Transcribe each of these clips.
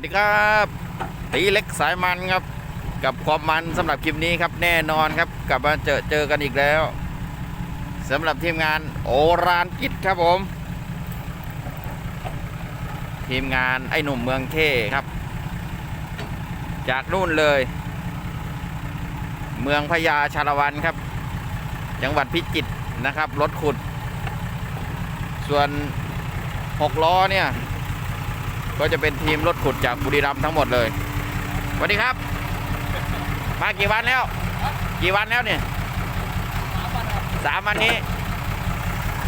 วัสดีครับตีเล็กสายมันครับ กับความมันสำหรับคลิปนี้ครับแน่นอนครับกลับมาเจอเจอกันอีกแล้วสำหรับทีมงานโอรานกิจครับผม ทีมงานไอ้หนุ่มเมืองเท่ครับ จากนู่นเลย เมืองพญาชาละวันครับ จังหวัดพิจิตรนะครับรถขุด ส่วนหกล้อเนี่ย ก็จะเป็นทีมรถขุดจากบุรีรัมย์ทั้งหมดเลยสวัสดีครับ มากี่วันแล้ว กี่วันแล้วเนี่ยสามวันนี้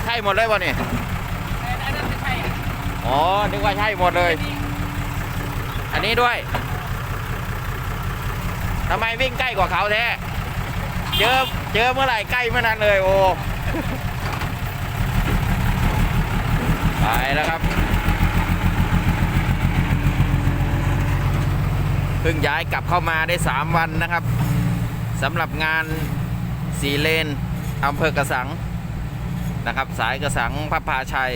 ใช่หมดเลยวะเนี่ยอันนั้นไม่ใช่อ๋อ นึกว่าใช่หมดเลย อันนี้ด้วยทำไมวิ่งใกล้กว่าเขาแท้เจอเจอเมื่อไหร่ใกล้เมื่อนั้นเลยโอ้ไปแล้วครับ เพิ่งย้ายกลับเข้ามาได้ 3 วันนะครับสำหรับงานสีเลนอำเภอกระสังนะครับ สายกระสังพระพาชัย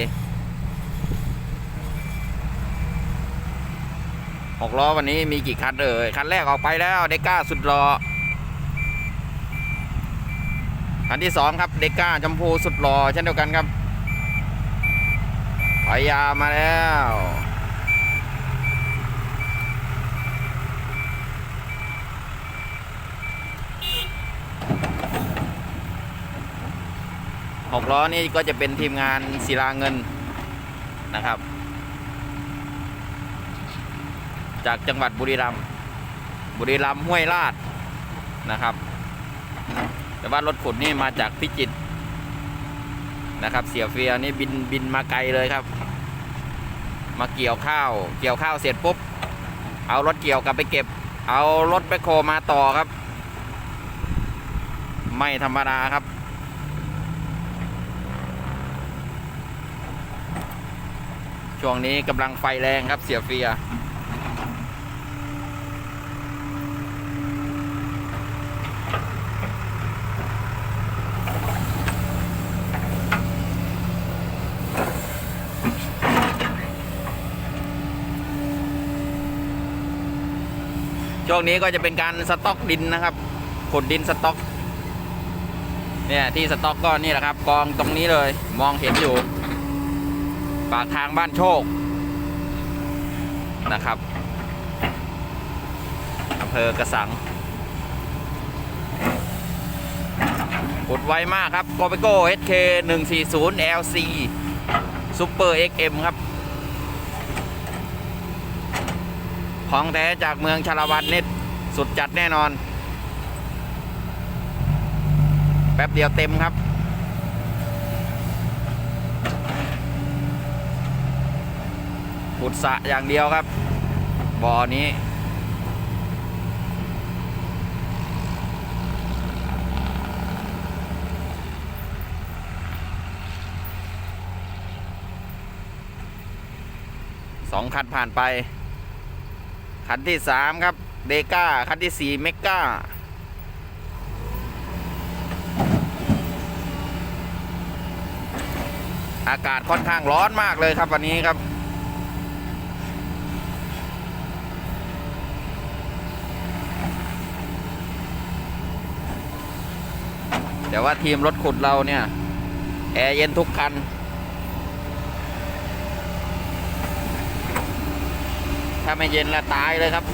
หกล้อวันนี้มีกี่คันเอ่ยคันแรกออกไปแล้วเดก้าสุดรอคันที่สองครับเดก้าชมพูสุดรอเช่นเดียวกันครับพยามาแล้ว หกล้อนี่ก็จะเป็นทีมงานศิลาเงินนะครับ จากจังหวัดบุรีรัมย์บุรีรัมย์ห้วยลาดนะครับ แต่ว่ารถขุดนี่มาจากพิจิตรนะครับ เสียเฟียนี่บินบินมาไกลเลยครับ มาเกี่ยวข้าว เกี่ยวข้าวเสร็จปุ๊บ เอารถเกี่ยวกลับไปเก็บ เอารถแบคโคมาต่อครับ ไม่ธรรมดาครับ ช่วงนี้กำลังไฟแรงครับเสียเฟียช่วงนี้ก็จะเป็นการสต็อกดินนะครับขนดินสต็อก เนี่ยที่สต็อกก็นี่แหละครับ กองตรงนี้เลย มองเห็นอยู่ ปากทางบ้านโชคนะครับอำเภอกระสังขุดไวมากครับโกเปโก้ SK 140 LC Super XM ครับ ของแท้จากเมืองชาละวันนิดสุดจัดแน่นอน แป๊บเดียวเต็มครับ ขุดสะอย่างเดียวครับบ่อนี้ สองคันผ่านไป คันที่สามครับ เดก้า คันที่สี่เมก้าอากาศค่อนข้างร้อนมากเลยครับวันนี้ครับ แต่ว่าทีมรถขุดเราเนี่ย แอร์เย็นทุกคัน ถ้าไม่เย็นละตายเลยครับ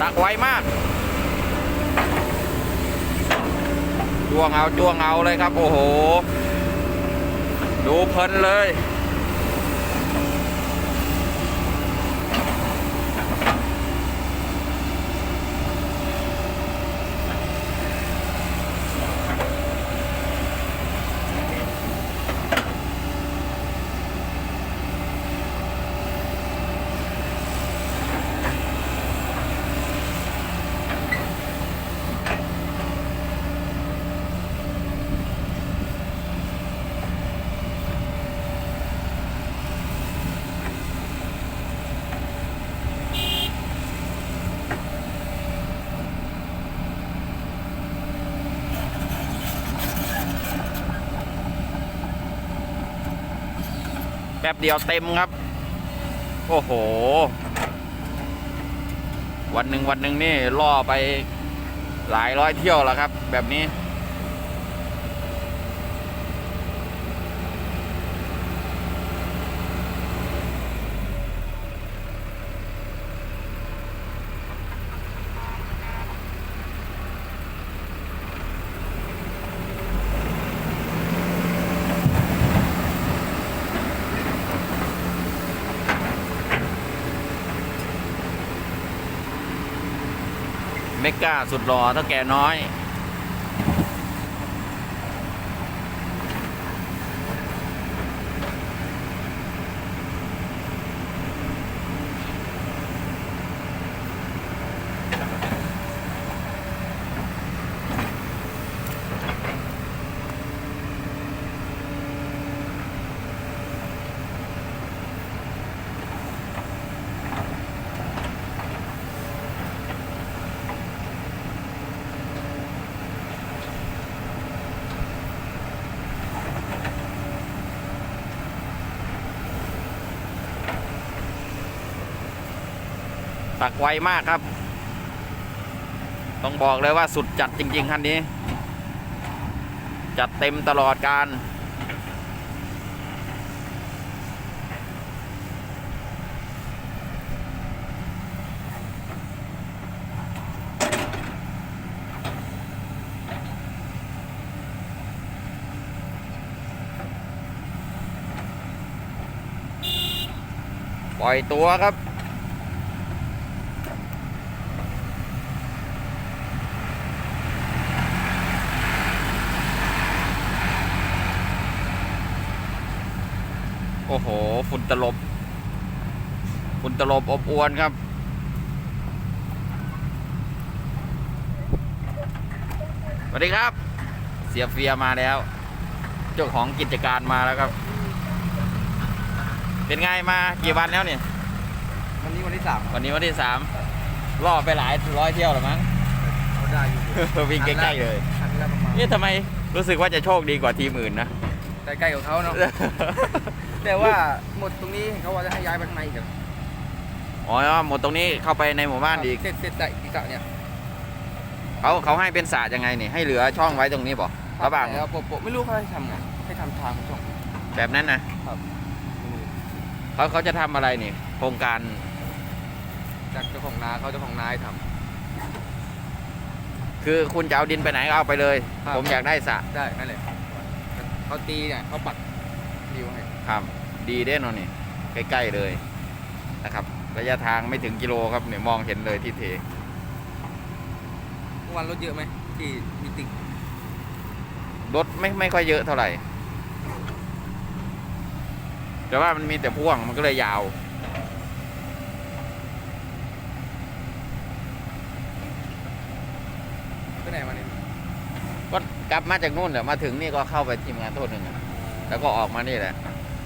ตักไวมากจ้วงเอาจ้วงเอาเลยครับ โอ้โห ดูเพลินเลย ป๊บเดียวเต็มครับ โอ้โห วันหนึ่งวันหนึ่งนี่ล่อไปหลายร้อยเที่ยวแล้วครับ แบบนี้ เมกาสุดหล่อเท่าแก่น้อย ตักไวมากครับ ต้องบอกเลยว่าสุดจัดจริง ๆ คันนี้ จัดเต็มตลอดการปล่อยตัวครับ โอ้โห ฝุ่นตลบ ฝุ่นตลบอบอวนครับ สวัสดีครับ เสียเฟียมาแล้ว เจ้าของกิจการมาแล้วครับ เป็นไงมากี่วันแล้วเนี่ย วันนี้วันที่สามวันนี้วันที่สามล่อไปหลายร้อยเที่ยวแล้วมั้งเขาได้อยู่วิ่งใกล้ๆเลยคันละประมาณนี่ทำไมรู้สึกว่าจะโชคดีกว่าทีมอื่นนะใกล้ๆกับเขาเนาะ แต่ว่าหมดตรงนี้เขาว่าจะให้ย้ายไปข้างในอีกอะอ๋อหมดตรงนี้เข้าไปในหมู่บ้านอีกเสร็จเสร็จใส่อีกอะเนี่ยเขาเขาให้เป็นสระยังไงนี่ให้เหลือช่องไว้ตรงนี้ป่ะระหว่างแล้วโปะโปะไม่รู้เขาให้ทำไงให้ทำทางช่องแบบนั้นนะเขาเขาจะทำอะไรนี่ โครงการจากเจ้าของนาเขาเจ้าของนาให้ทคือคุณจะเอาดินไปไหนก็เอาไปเลยครับผมอยากได้สระำได้นั่นแหละเขาตีเนี่ยเขาปักดิวให้ ครับดีเด้นอนนี่ใกล้ๆเลยนะครับ ระยะทางไม่ถึงกิโลครับเนี่ยมองเห็นเลยที่เทเมื่อวันรถเยอะไหมที่มีติ่งรถไม่ไม่ค่อยเยอะเท่าไหร่ แต่ว่ามันมีแต่พ่วงมันก็เลยยาวไปไหนมาเนี่ยก็กลับมาจากนู่นเดี๋ยวมาถึงนี่ก็เข้าไปทีมงานโทษหนึ่งอะแล้วก็ออกมานี่แหละ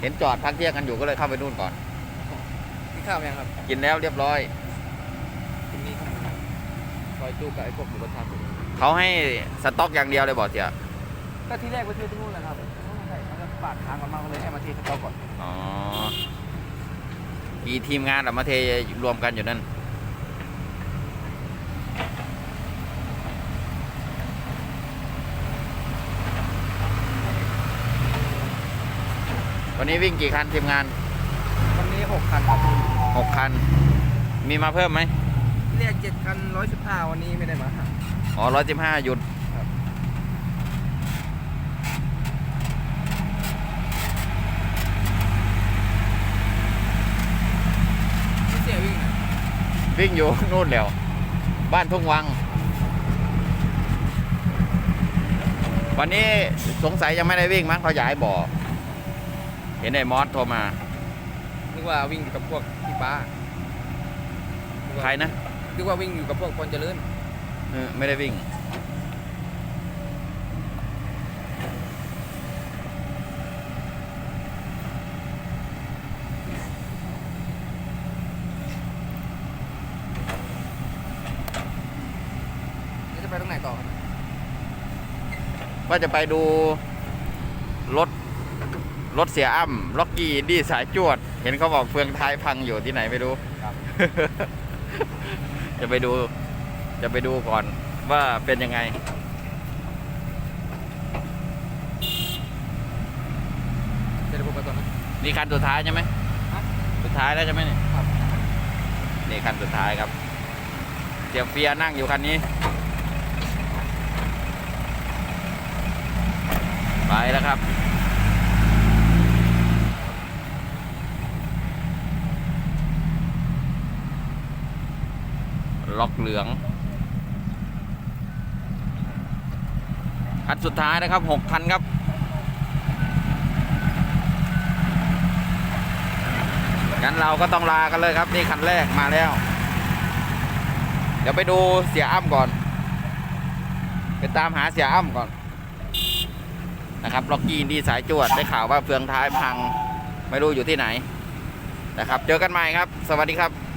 เห็นจอดพักเที่ยงกันอยู่ก็เลยเข้าไปนู่นก่อน กินข้าวยังครับกินแล้วเรียบร้อยตรงนี้ครับซอยตู้กับไอ้พวกหมูกระทะพวกนี้เขาให้สต็อกอย่างเดียวเลยบอกเสียก็ที่แรกไปซื้อที่นู่นแหละครับใช่เขาจะปาดทางกันมาก็เลยให้มาที่สต๊อกก่อน อ๋อกี่ทีมงานอะมาเทรวมกันอยู่นั่น วันนี้วิ่งกี่คันทีมงาน วันนี้หกคันครับหกคัน มีมาเพิ่มไหมที่แรกเจ็ดคันร้อยสิบห้าวันนี้ไม่ได้มาครับอ๋อร้อยสิบห้าหยุดที่เสียวิ่งน่ะวิ่งอยู่ นู่นแล้ว บ้านทุ่งวัง วันนี้สงสัยยังไม่ได้วิ่งมั้งเขาย้ายบ่อ เห็นไอ้มอสโทรมา นึกว่าวิ่งอยู่กับพวกพี่ป้าใครนะนึกว่าวิ่งอยู่กับพวกคนเจริญเออไม่ได้วิ่ง แล้วจะไปตรงไหนต่อครับ ว่าจะไปดูร ถรถเสียอ้ำล็อกกี้ดีสายจวด เห็นเขาบอกเฟืองท้ายพังอยู่ที่ไหนไม่รู้ครับจะไปดู จะไปดูก่อนว่าเป็นยังไงเดี๋ยวผมไปก่อนนะนี่คันสุดท้ายใช่ไหมฮะสุดท้ายแล้วใช่ไหมนี่ครับนี่คันสุดท้ายครับเสียเฟียนั่งอยู่คันนี้ ไปแล้วครับ ล็อกเหลือง คันสุดท้ายนะครับหกคันครับงั้นเราก็ต้องลากันเลยครับ นี่คันแรกมาแล้ว เดี๋ยวไปดูเสียอ้ำก่อน ไปตามหาเสียอ้ำก่อนนะครับล็อกกี้ดีสายจวดได้ข่าวว่าเฟืองท้ายพัง ไม่รู้อยู่ที่ไหนนะครับ เจอกันใหม่ครับ สวัสดีครับ